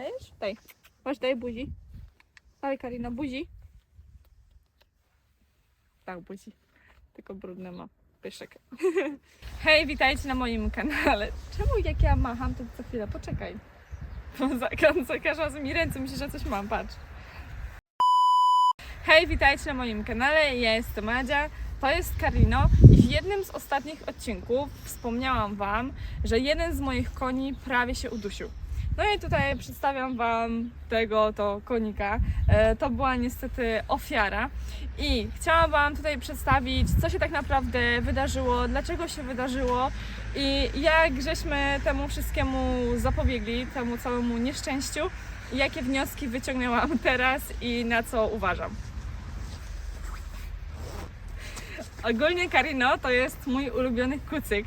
dajesz? Daj. Masz, daj buzi. Daj, Karina, buzi. Tak, buzi. Tylko brudne ma pyszek. Hej, witajcie na moim kanale. Czemu jak ja macham, to co chwilę, poczekaj. Za, każdym razem mi ręce myśli, że coś mam, patrz. Hej, witajcie na moim kanale, ja jestem Madzia, to jest Karino i w jednym z ostatnich odcinków wspomniałam Wam, że jeden z moich koni prawie się udusił. No i tutaj przedstawiam Wam tego to konika. E, To była niestety ofiara i chciałam Wam tutaj przedstawić, co się tak naprawdę wydarzyło, dlaczego się wydarzyło i jak żeśmy temu wszystkiemu zapobiegli, temu całemu nieszczęściu jakie wnioski wyciągnęłam teraz i na co uważam. Ogólnie Karino to jest mój ulubiony kucyk.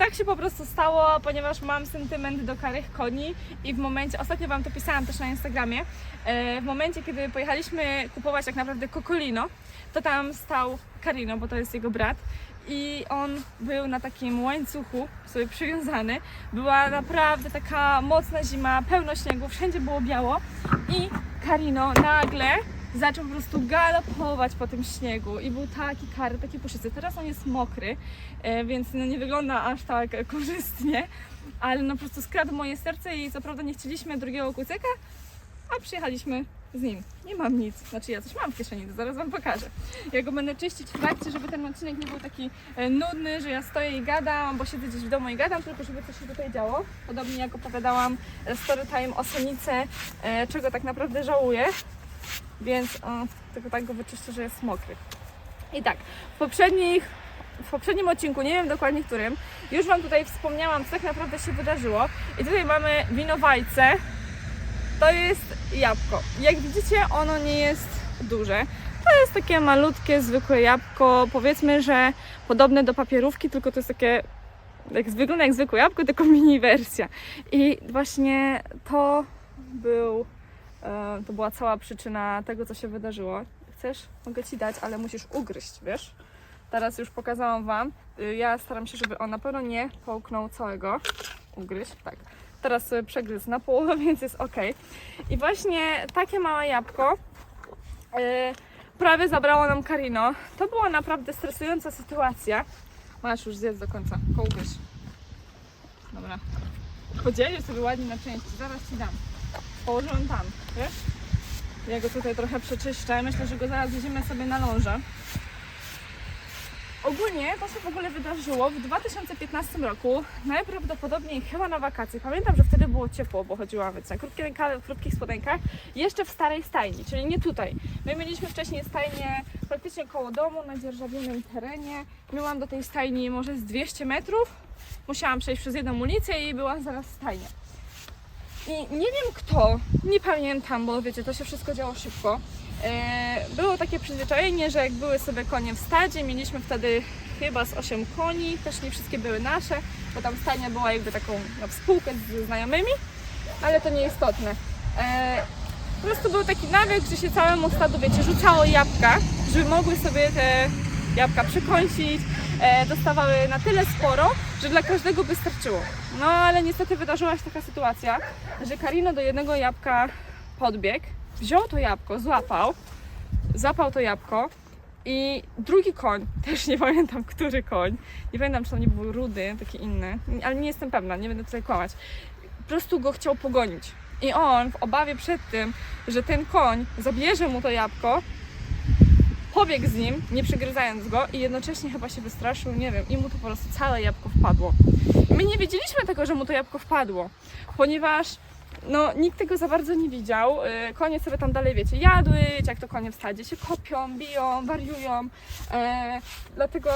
Tak się po prostu stało, ponieważ mam sentyment do karych koni i w momencie, ostatnio Wam to pisałam też na Instagramie, e, w momencie, kiedy pojechaliśmy kupować tak naprawdę Kokolino, to tam stał Karino, bo to jest jego brat i on był na takim łańcuchu sobie przywiązany. Była naprawdę taka mocna zima, pełno śniegu, wszędzie było biało i Karino nagle zaczął po prostu galopować po tym śniegu i był taki kary, taki puszysty. Teraz on jest mokry, e, więc no nie wygląda aż tak korzystnie, ale no po prostu skradł moje serce i co prawda nie chcieliśmy drugiego kucyka, a przyjechaliśmy z nim. Nie mam nic, znaczy ja coś mam w kieszeni, to zaraz Wam pokażę. Ja go będę czyścić w trakcie, żeby ten odcinek nie był taki e, nudny, że ja stoję i gadam, bo siedzę gdzieś w domu i gadam, tylko żeby coś się tutaj działo. Podobnie jak opowiadałam e, story time o Sonice, czego tak naprawdę żałuję, więc tylko tak go wyczyszczę, że jest mokry. I tak, w poprzednich w poprzednim odcinku, nie wiem dokładnie którym, już Wam tutaj wspomniałam, co tak naprawdę się wydarzyło. I tutaj mamy winowajce. To jest jabłko. Jak widzicie, ono nie jest duże. To jest takie malutkie, zwykłe jabłko. Powiedzmy, że podobne do papierówki, tylko to jest takie, jak wygląda jak zwykłe jabłko, tylko mini wersja. I właśnie to był, to była cała przyczyna tego, co się wydarzyło. Chcesz? Mogę Ci dać, ale musisz ugryźć, wiesz? Teraz już pokazałam Wam. Y, Ja staram się, żeby on na pewno nie połknął całego. Ugryźć, tak. Teraz sobie przegryzł na połowę, więc jest ok. I właśnie takie małe jabłko y, prawie zabrało nam Karino. To była naprawdę stresująca sytuacja. Masz już zjedz do końca, tylko ugryź. Dobra. Podzielisz sobie ładnie na części, zaraz Ci dam. Położyłem tam, wiesz? Ja go tutaj trochę przeczyszczę. Myślę, że go zaraz wzięmy sobie na. Ogólnie to się w ogóle wydarzyło w 2015 roku, najprawdopodobniej chyba na wakacje. Pamiętam, że wtedy było ciepło, bo chodziłam więc na krótkie rękawy, w krótkich spodenkach, jeszcze w starej stajni, czyli nie tutaj. My mieliśmy wcześniej stajnię praktycznie koło domu, na dzierżawionym terenie. Miałam do tej stajni może z 200 metrów. Musiałam przejść przez jedną ulicę i była zaraz stajnia. I nie wiem kto, nie pamiętam, bo wiecie, to się wszystko działo szybko. E, Było takie przyzwyczajenie, że jak były sobie konie w stadzie, mieliśmy wtedy chyba z 8 koni, też nie wszystkie były nasze, bo tam stajnia była jakby taką na współkę z znajomymi, ale to nieistotne. E, Po prostu był taki nawyk, że się całemu stadu, wiecie, rzucało jabłka, żeby mogły sobie te jabłka przekąsić, e, dostawały na tyle sporo, że dla każdego by starczyło. No ale niestety wydarzyła się taka sytuacja, że Karino do jednego jabłka podbiegł, wziął to jabłko, złapał, złapał to jabłko i drugi koń, też nie pamiętam, który koń, nie pamiętam, czy to nie był rudy, taki inny, ale nie jestem pewna, nie będę tutaj kłamać, po prostu go chciał pogonić. I on w obawie przed tym, że ten koń zabierze mu to jabłko, pobiegł z nim, nie przegryzając go i jednocześnie chyba się wystraszył, nie wiem, i mu to po prostu całe jabłko wpadło. My nie wiedzieliśmy tego, że mu to jabłko wpadło, ponieważ no, nikt tego za bardzo nie widział. Y, Konie sobie tam dalej, wiecie, jadły, jak to konie w stadzie się kopią, biją, wariują. E, dlatego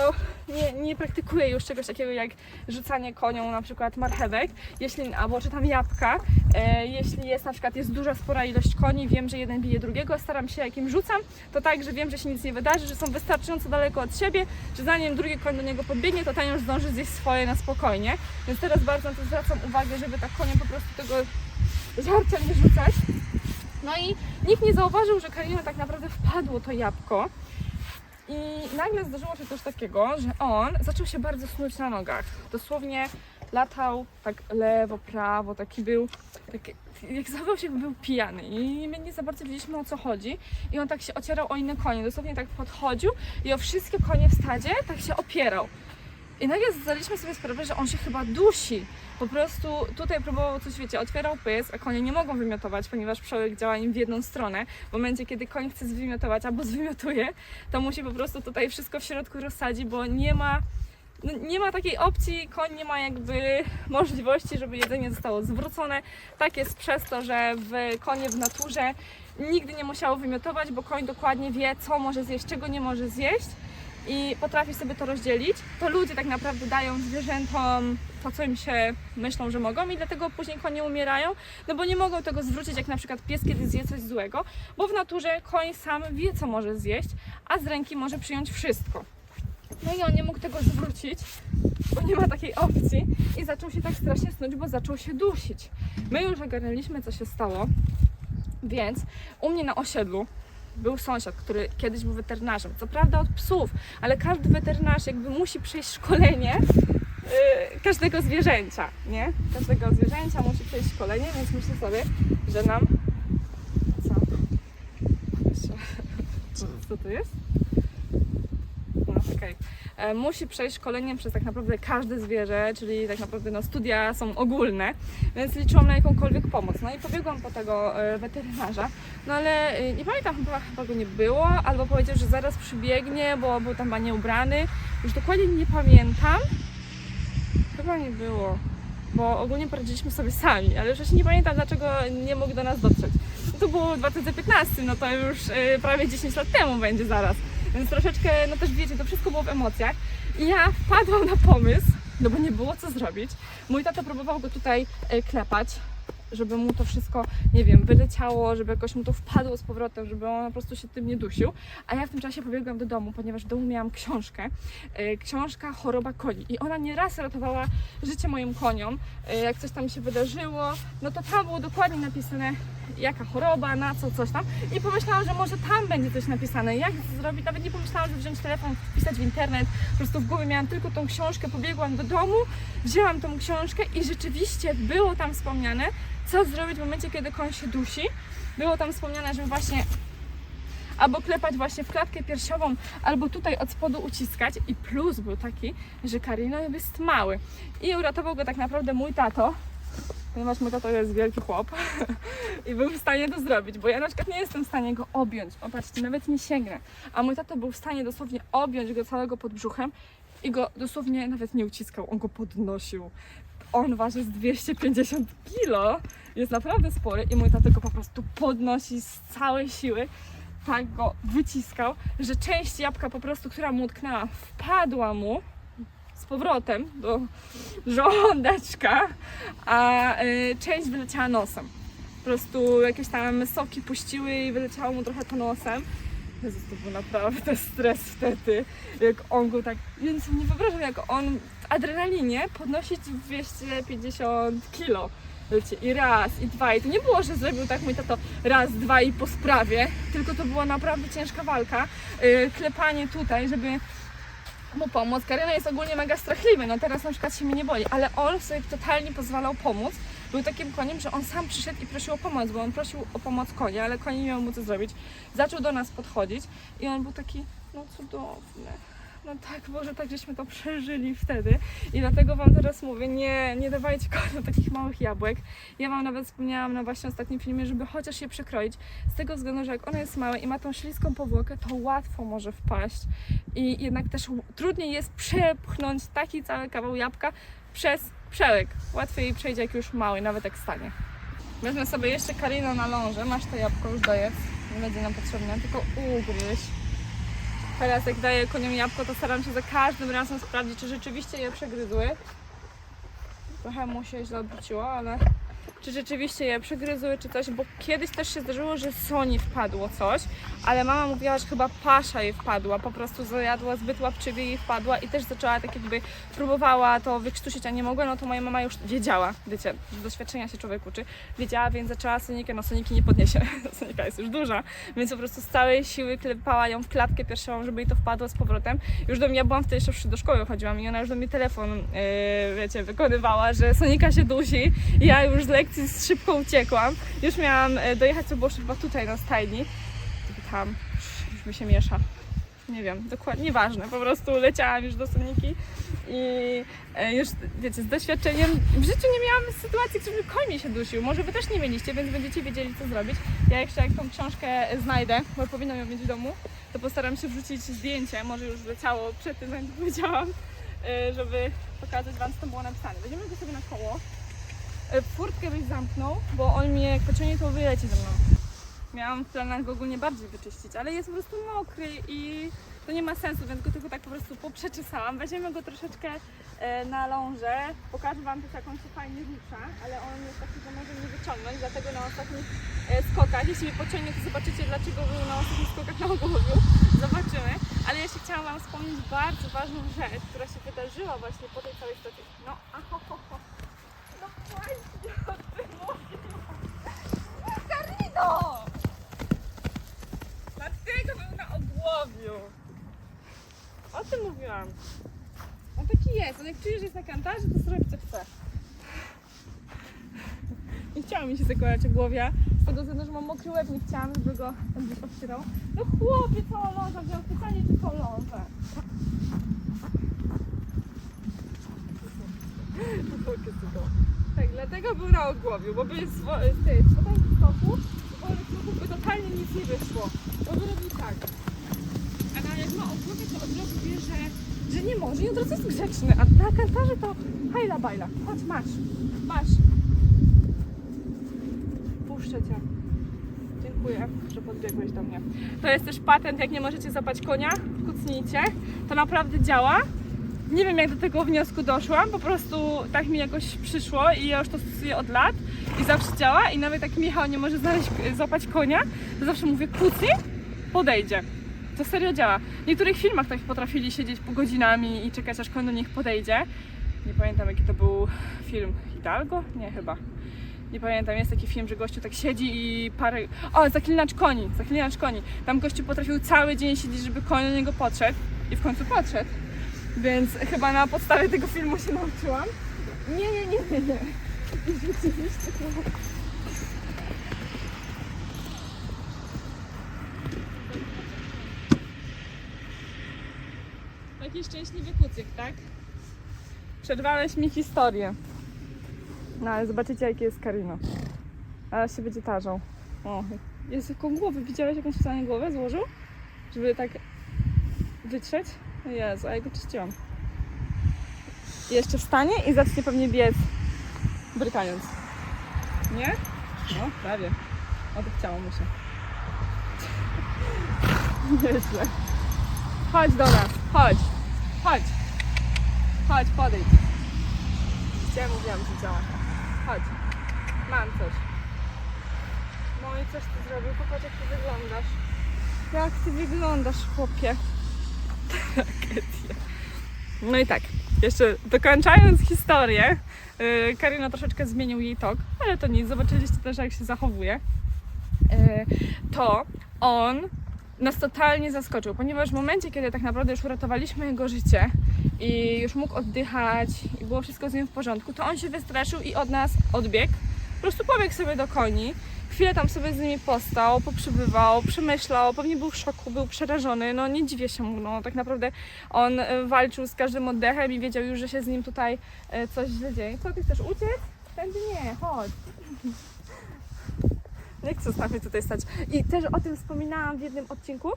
nie, nie praktykuję już czegoś takiego jak rzucanie koniom na przykład marchewek, jeśli, albo czy tam jabłka. E, jeśli jest na przykład jest duża, spora ilość koni, wiem, że jeden bije drugiego, staram się jak im rzucam, to tak, że wiem, że się nic nie wydarzy, że są wystarczająco daleko od siebie, że zanim drugi koń do niego podbiegnie, to ten już zdąży zjeść swoje na spokojnie. Więc teraz bardzo na to zwracam uwagę, żeby tak koniem po prostu tego żarcia nie rzucać. No i nikt nie zauważył, że Karina tak naprawdę wpadło to jabłko. I nagle zdarzyło się coś takiego, że on zaczął się bardzo snuć na nogach. Dosłownie latał tak lewo, prawo, taki był, taki, jak zachował się, jakby był pijany i my nie za bardzo wiedzieliśmy o co chodzi i on tak się ocierał o inne konie, dosłownie tak podchodził i o wszystkie konie w stadzie tak się opierał. I nagle zdaliśmy sobie sprawę, że on się chyba dusi. Po prostu tutaj próbował coś, wiecie, otwierał pysk, a konie nie mogą wymiotować, ponieważ przełyk działa im w jedną stronę. W momencie, kiedy koń chce zwymiotować albo zwymiotuje, to musi po prostu tutaj wszystko w środku rozsadzić, bo nie ma, no nie ma takiej opcji, koń nie ma jakby możliwości, żeby jedzenie zostało zwrócone. Tak jest przez to, że w konie w naturze nigdy nie musiało wymiotować, bo koń dokładnie wie, co może zjeść, czego nie może zjeść i potrafi sobie to rozdzielić, to ludzie tak naprawdę dają zwierzętom to, co im się myślą, że mogą i dlatego później konie umierają, no bo nie mogą tego zwrócić, jak na przykład pies, kiedy zje coś złego, bo w naturze koń sam wie, co może zjeść, a z ręki może przyjąć wszystko. No i on nie mógł tego zwrócić, bo nie ma takiej opcji i zaczął się tak strasznie snuć, bo zaczął się dusić. My już ogarnęliśmy, co się stało, więc u mnie na osiedlu był sąsiad, który kiedyś był weterynarzem. Co prawda od psów, ale każdy weterynarz jakby musi przejść szkolenie yy, każdego zwierzęcia, nie? Każdego zwierzęcia musi przejść szkolenie, więc myślę sobie, że nam... Co? Co, to jest? No, okej. E, Musi przejść szkolenie przez tak naprawdę każde zwierzę, czyli tak naprawdę no, studia są ogólne, więc liczyłam na jakąkolwiek pomoc. No i pobiegłam po tego e, weterynarza, no ale y, nie pamiętam, chyba, chyba go nie było, albo powiedział, że zaraz przybiegnie, bo był tam chyba nieubrany. Już dokładnie nie pamiętam. Chyba nie było, bo ogólnie poradziliśmy sobie sami, ale już właśnie nie pamiętam, dlaczego nie mógł do nas dotrzeć. To było w 2015, no to już prawie 10 lat temu będzie zaraz. Więc troszeczkę, no też wiecie, to wszystko było w emocjach. I ja wpadłam na pomysł, no bo nie było co zrobić. Mój tata próbował go tutaj e, klepać, żeby mu to wszystko, nie wiem, wyleciało, żeby jakoś mu to wpadło z powrotem, żeby on po prostu się tym nie dusił. A ja w tym czasie pobiegłam do domu, ponieważ w domu miałam książkę. E, Książka Choroba koni. I ona nieraz ratowała życie moim koniom. E, Jak coś tam się wydarzyło, no to tam było dokładnie napisane, jaka choroba, na co, coś tam. I pomyślałam, że może tam będzie coś napisane. Jak zrobić? Nawet nie pomyślałam, że wziąć telefon, wpisać w internet. Po prostu w głowie miałam tylko tą książkę, pobiegłam do domu, wzięłam tą książkę i rzeczywiście było tam wspomniane, co zrobić w momencie, kiedy koń się dusi. Było tam wspomniane, że właśnie albo klepać właśnie w klatkę piersiową, albo tutaj od spodu uciskać. I plus był taki, że Karino jest mały. I uratował go tak naprawdę mój tato, ponieważ mój tato jest wielki chłop i był w stanie to zrobić, bo ja na przykład nie jestem w stanie go objąć. Opatrzcie, nawet nie sięgnę. A mój tato był w stanie dosłownie objąć go całego pod brzuchem i go dosłownie nawet nie uciskał, on go podnosił. On waży z 250 kilo, jest naprawdę spory i mój tato go po prostu podnosi z całej siły. Tak go wyciskał, że część jabłka po prostu, która mu utknęła, wpadła mu z powrotem do żołądeczka, a y, część wyleciała nosem. Po prostu jakieś tam soki puściły i wyleciało mu trochę to nosem. Jezus, to był naprawdę stres wtedy, jak on go tak... Więc nie wyobrażam, jak on w adrenalinie podnosić 250 kilo. Wiecie, i raz, i dwa. I to nie było, że zrobił tak mój tato raz, dwa i po sprawie, tylko to była naprawdę ciężka walka. Yy, klepanie tutaj, żeby mu pomóc. Karyna jest ogólnie mega strachliwy, no teraz na przykład się mnie nie boi, ale on sobie totalnie pozwalał pomóc. Był takim koniem, że on sam przyszedł i prosił o pomoc, bo on prosił o pomoc konia, ale koń nie miał mu co zrobić. Zaczął do nas podchodzić i on był taki, no cudowny. No tak, Boże, tak żeśmy to przeżyli wtedy i dlatego Wam teraz mówię, nie, nie dawajcie koniom takich małych jabłek. Ja Wam nawet wspomniałam na właśnie ostatnim filmie, żeby chociaż je przekroić, z tego względu, że jak ono jest małe i ma tą śliską powłokę, to łatwo może wpaść i jednak też trudniej jest przepchnąć taki cały kawał jabłka przez przełyk. Łatwiej przejdzie jak już mały, nawet jak stanie. Weźmy sobie jeszcze Karina na ląże, masz to jabłko, już dojedz, nie będzie nam potrzebne, tylko ugryź. Teraz jak daję koniom jabłko, to staram się za każdym razem sprawdzić, czy rzeczywiście je przegryzły. Trochę mu się źle obróciło, ale czy rzeczywiście je przygryzły, czy coś, bo kiedyś też się zdarzyło, że Soni wpadło coś, ale mama mówiła, że chyba pasza jej wpadła, po prostu zajadła zbyt łapczywie i wpadła i też zaczęła tak jakby próbowała to wykrztusić, a nie mogła, no to moja mama już wiedziała, wiecie, z doświadczenia się człowiek uczy, wiedziała, więc zaczęła Sonikę, no Soniki nie podniesie, Sonika jest już duża, więc po prostu z całej siły klepała ją w klatkę piersiową, żeby jej to wpadło z powrotem. Już do mnie, ja byłam wtedy jeszcze do szkoły chodziłam i ona już do mnie telefon, yy, wiecie, wykonywała, że Sonika się dusi ja już lekcji szybko uciekłam. Już miałam e, dojechać, co było chyba tutaj na stajni. Tam, już mi się miesza. Nie wiem, dokładnie, nieważne, po prostu leciałam już do Soniki i e, już, wiecie, z doświadczeniem w życiu nie miałam sytuacji, żeby koń mi się dusił. Może wy też nie mieliście, więc będziecie wiedzieli, co zrobić. Ja jeszcze jak tą książkę znajdę, bo powinnam ją mieć w domu, to postaram się wrzucić zdjęcie, może już leciało przed tym, zanim powiedziałam, e, żeby pokazać wam, co tam było napisane. Weźmiemy go sobie na koło. E, Furtkę byś zamknął, bo on mnie jak to wyleci ze mną. Miałam w planach go ogólnie bardziej wyczyścić, ale jest po prostu mokry i to nie ma sensu, więc go tylko tak po prostu poprzeczesałam. Weźmiemy go troszeczkę e, na lążę. Pokażę Wam też jak on się fajnie rusza, ale on jest taki, że może mnie wyciągnąć, dlatego na ostatnich e, skokach, jeśli mnie pociągnie, to zobaczycie dlaczego był na ostatnich skokach na ogłowiu. Zobaczymy. Ale jeszcze chciałam Wam wspomnieć bardzo ważną rzecz, która się wydarzyła właśnie po tej całej sytuacji. No, a ho, ho, ho. No właśnie, o tym mówiłam. Karino! Dlatego był na ogłowiu. O tym mówiłam. On taki jest. On jak czuje, że jest na kantarze, to zrobi co chce. Nie chciało mi się zakładać ogłowia. Z tego względu, że mam mokry łeb, nie chciałam, żeby go tam gdzieś obcierał. No chłopie, całą lążę wziął pytanie, czy całą lążę. Tak, dlatego był na ogłowiu, bo by z, z tej z stoku, bo z by totalnie nic nie wyszło. Bo by robił tak. A na jak ma ogłowie, to od razu wie, że, że nie może i od razu jest grzeczny. A na kantarze to hajla bajla. Chodź, masz. Masz. Puszczę cię. Dziękuję, że podbiegłeś do mnie. To jest też patent, jak nie możecie zapać konia, kucnijcie. To naprawdę działa. Nie wiem jak do tego wniosku doszłam, po prostu tak mi jakoś przyszło i ja już to stosuję od lat i zawsze działa i nawet jak Michał nie może znaleźć, złapać konia, to zawsze mówię kucnij, podejdzie. To serio działa. W niektórych filmach tak potrafili siedzieć po godzinami i czekać aż koń do nich podejdzie. Nie pamiętam jaki to był film Hidalgo? Nie chyba. Nie pamiętam, jest taki film, że gościu tak siedzi i parę... O, zaklinacz koni, zaklinacz koni. Tam gościu potrafił cały dzień siedzieć, żeby koń do niego podszedł i w końcu podszedł. Więc chyba na podstawie tego filmu się nauczyłam. Nie, nie, nie, nie, nie. Taki szczęśliwy kucyk, tak? Przerwałeś mi historię. No ale zobaczycie jakie jest Karino. Teraz się będzie tarzał. O, jest jaką głowę. Widziałeś jakąś wstanie głowę złożył? Żeby tak wytrzeć? Jezu, a ja go czyściłam. Jeszcze wstanie i zacznie pewnie biec, brykając. Nie? No, prawie. O, to chciało mu się. Nieźle. Chodź do nas, chodź. Chodź. Chodź, podejdź. Gdzie mówiłam, że działa. Chodź. Mam coś. No i coś ty zrobił. Popatrz jak ty wyglądasz. Jak ty wyglądasz, chłopie. No i tak, jeszcze dokończając historię, yy, Karina troszeczkę zmienił jej tok, ale to nic, zobaczyliście też jak się zachowuje. Yy, to on nas totalnie zaskoczył, ponieważ w momencie, kiedy tak naprawdę już uratowaliśmy jego życie i już mógł oddychać i było wszystko z nim w porządku, to on się wystraszył i od nas odbiegł. Po prostu pobiegł sobie do koni, chwilę tam sobie z nimi postał, poprzebywał, przemyślał, pewnie był w szoku, był przerażony, no nie dziwię się mu, no tak naprawdę on e, walczył z każdym oddechem i wiedział już, że się z nim tutaj e, coś źle dzieje. Co, ty chcesz uciec? Tędy nie, chodź. Nie chcę z tutaj stać. I też o tym wspominałam w jednym odcinku,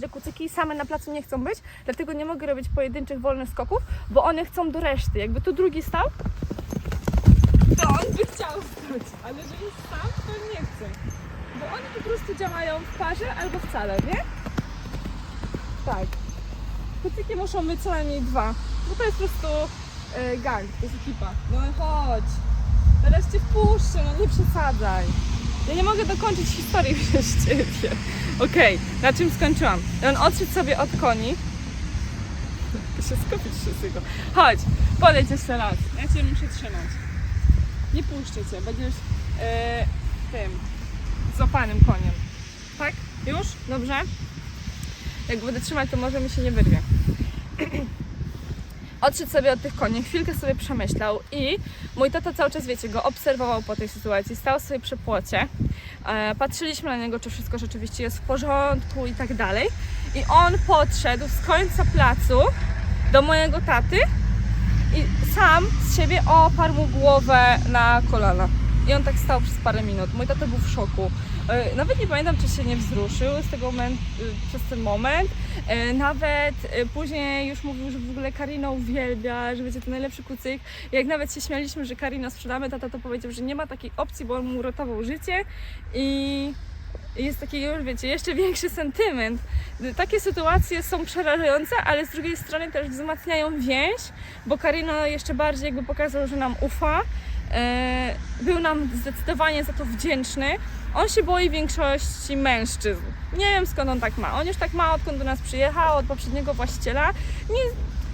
że kucyki same na placu nie chcą być, dlatego nie mogę robić pojedynczych wolnych skoków, bo one chcą do reszty. Jakby tu drugi stał, to on by chciał stać, ale że jest sam, to nie chce. Bo oni po prostu działają w parze albo wcale, nie? Tak. Kucyki muszą być co najmniej dwa, bo to jest po prostu e, gang, to jest ekipa. No chodź. Teraz cię wpuszczę, no nie przesadzaj. Ja nie mogę dokończyć historii przez ciebie. Okej, na czym skończyłam? On odszedł sobie od koni. Się skupić wszystkiego. Chodź, podejdź jeszcze raz. Ja cię muszę trzymać. Nie puszczę cię, będziesz e, tym złapanym koniem. Tak? Już? Dobrze? Jak będę trzymać, to może mi się nie wyrwie. Odszedł sobie od tych koni, chwilkę sobie przemyślał i mój tata cały czas, wiecie, go obserwował po tej sytuacji, stał sobie przy płocie, e, patrzyliśmy na niego, czy wszystko rzeczywiście jest w porządku i tak dalej i on podszedł z końca placu do mojego taty i sam z siebie oparł mu głowę na kolana. I on tak stał przez parę minut. Mój tata był w szoku. E, Nawet nie pamiętam, czy się nie wzruszył z tego moment, y, przez ten moment. E, Nawet później już mówił, że w ogóle Karina uwielbia, że będzie to najlepszy kucyk. Jak nawet się śmialiśmy, że Karina sprzedamy, tata to powiedział, że nie ma takiej opcji, bo on mu uratował życie i jest taki już, wiecie, jeszcze większy sentyment. Takie sytuacje są przerażające, ale z drugiej strony też wzmacniają więź, bo Karino jeszcze bardziej jakby pokazał, że nam ufa. E, Był nam zdecydowanie za to wdzięczny. On się boi większości mężczyzn. Nie wiem skąd on tak ma. On już tak ma odkąd do nas przyjechał, od poprzedniego właściciela. Nie,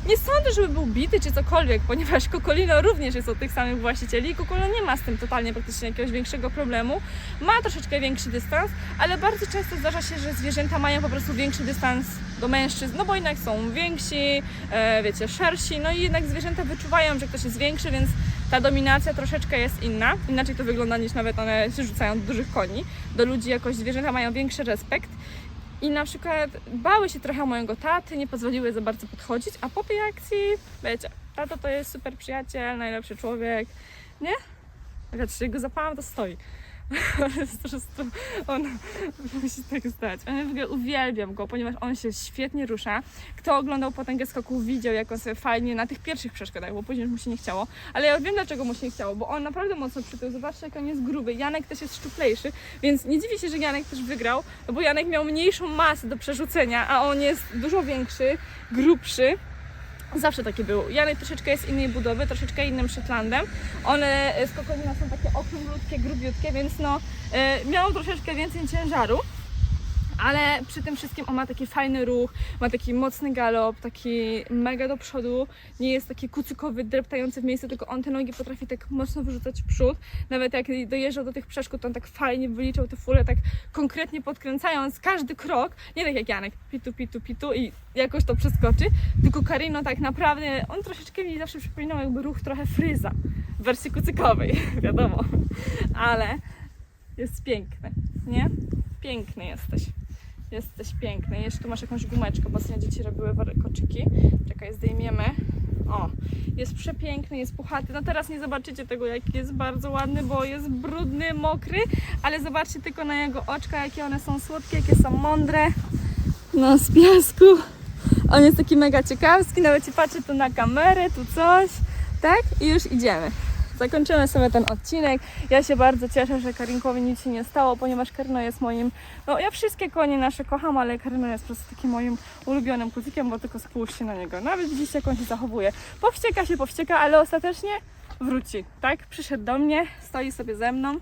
nie sądzę, żeby był bity czy cokolwiek, ponieważ Kokolino również jest od tych samych właścicieli i Kokolino nie ma z tym totalnie praktycznie jakiegoś większego problemu. Ma troszeczkę większy dystans, ale bardzo często zdarza się, że zwierzęta mają po prostu większy dystans do mężczyzn, no bo jednak są więksi, e, wiecie, szersi, no i jednak zwierzęta wyczuwają, że ktoś jest większy, więc ta dominacja troszeczkę jest inna. Inaczej to wygląda niż nawet one się rzucają do dużych koni. Do ludzi jakoś zwierzęta mają większy respekt. I na przykład bały się trochę mojego taty, nie pozwoliły za bardzo podchodzić, a po tej akcji, wiecie, tata to jest super przyjaciel, najlepszy człowiek, nie? Jak się go zapałam, to stoi. Ale po prostu, on musi tak stać. Ja w ogóle uwielbiam go, ponieważ on się świetnie rusza. Kto oglądał potęgę skoków, widział, jak on sobie fajnie na tych pierwszych przeszkodach, bo później mu się nie chciało. Ale ja wiem, dlaczego mu się nie chciało, bo on naprawdę mocno przytył. Zobaczcie, jak on jest gruby. Janek też jest szczuplejszy, więc nie dziwię się, że Janek też wygrał, bo Janek miał mniejszą masę do przerzucenia, a on jest dużo większy, grubszy. Zawsze taki był. Janek troszeczkę jest innej budowy, troszeczkę innym Shetlandem. One e, z Kokonina są takie okrąglutkie, grubiutkie, więc no e, miał troszeczkę więcej ciężaru. Ale przy tym wszystkim on ma taki fajny ruch, ma taki mocny galop, taki mega do przodu, nie jest taki kucykowy, dreptający w miejscu, tylko on te nogi potrafi tak mocno wyrzucać w przód. Nawet jak dojeżdżał do tych przeszkód, to on tak fajnie wyliczał te fule, tak konkretnie podkręcając każdy krok, nie tak jak Janek, pitu, pitu, pitu i jakoś to przeskoczy, tylko Karino tak naprawdę, on troszeczkę mi zawsze przypominał jakby ruch trochę fryza w wersji kucykowej, wiadomo, ale jest piękny, nie? Piękny jesteś. Jesteś piękny. Jeszcze tu masz jakąś gumeczkę, bo ostatnio dzieci robiły warkoczyki. Czekaj, zdejmiemy. O, jest przepiękny, jest puchaty. No teraz nie zobaczycie tego, jaki jest bardzo ładny, bo jest brudny, mokry, ale zobaczcie tylko na jego oczka, jakie one są słodkie, jakie są mądre. No, z piasku. On jest taki mega ciekawski, nawet ci patrzę tu na kamerę, tu coś, tak? I już idziemy. Zakończymy sobie ten odcinek. Ja się bardzo cieszę, że Karinkowi nic się nie stało, ponieważ Karino jest moim, no ja wszystkie konie nasze kocham, ale Karino jest po prostu takim moim ulubionym kucykiem, bo tylko spójrzcie na niego. Nawet widzicie, jak on się zachowuje. Powścieka się, powścieka, ale ostatecznie wróci, tak? Przyszedł do mnie, stoi sobie ze mną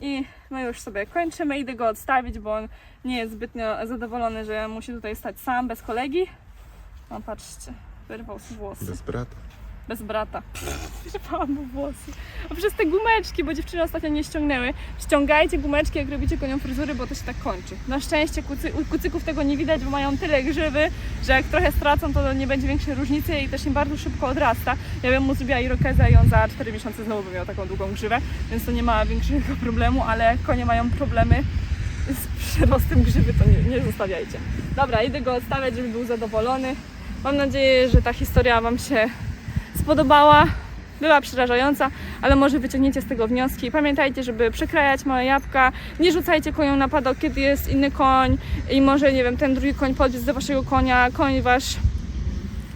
i my już sobie kończymy. Idę go odstawić, bo on nie jest zbytnio zadowolony, że musi tutaj stać sam, bez kolegi. No patrzcie, wyrwał sobie włosy. Bez brata. Bez brata. Wyrwałam mu włosy. A przez te gumeczki, bo dziewczyny ostatnio nie ściągnęły. Ściągajcie gumeczki, jak robicie koniom fryzury, bo to się tak kończy. Na szczęście kucy, u kucyków tego nie widać, bo mają tyle grzywy, że jak trochę stracą, to nie będzie większej różnicy i też im bardzo szybko odrasta. Ja bym mu zrobiła irokezę i on za 4 miesiące znowu by miał taką długą grzywę, więc to nie ma większego problemu, ale konie mają problemy z przyrostem grzywy, to nie, nie zostawiajcie. Dobra, idę go odstawiać, żeby był zadowolony. Mam nadzieję, że ta historia Wam się spodobała. Była przerażająca, ale może wyciągniecie z tego wnioski. Pamiętajcie, żeby przekrajać małe jabłka. Nie rzucajcie koniom na padok, kiedy jest inny koń i może, nie wiem, ten drugi koń podbiec do waszego konia, koń wasz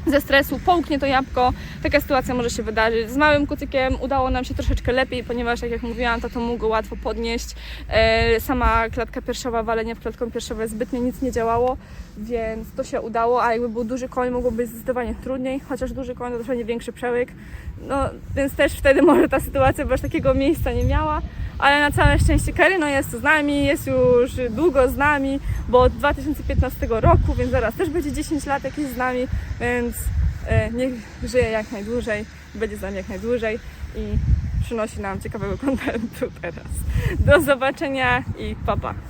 ze stresu połknie to jabłko. Taka sytuacja może się wydarzyć. Z małym kucykiem udało nam się troszeczkę lepiej, ponieważ jak, mówiłam, tato mógł go łatwo podnieść. E, sama klatka piersiowa, walenie w klatką piersiową zbytnio nic nie działało, więc to się udało, a jakby był duży koń, mogło być zdecydowanie trudniej, chociaż duży koń to trochę większy przełyk. No, więc też wtedy może ta sytuacja bez takiego miejsca nie miała, ale na całe szczęście Karyno jest z nami, jest już długo z nami, bo od 2015 roku, więc zaraz też będzie 10 lat jak jest z nami, więc e, niech żyje jak najdłużej, będzie z nami jak najdłużej i przynosi nam ciekawego kontentu teraz. Do zobaczenia i papa. Pa.